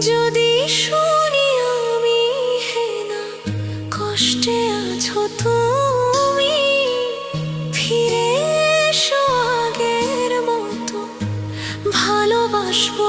যদি শুনি আমি কষ্টে ফিরে মতো ভালোবাসবো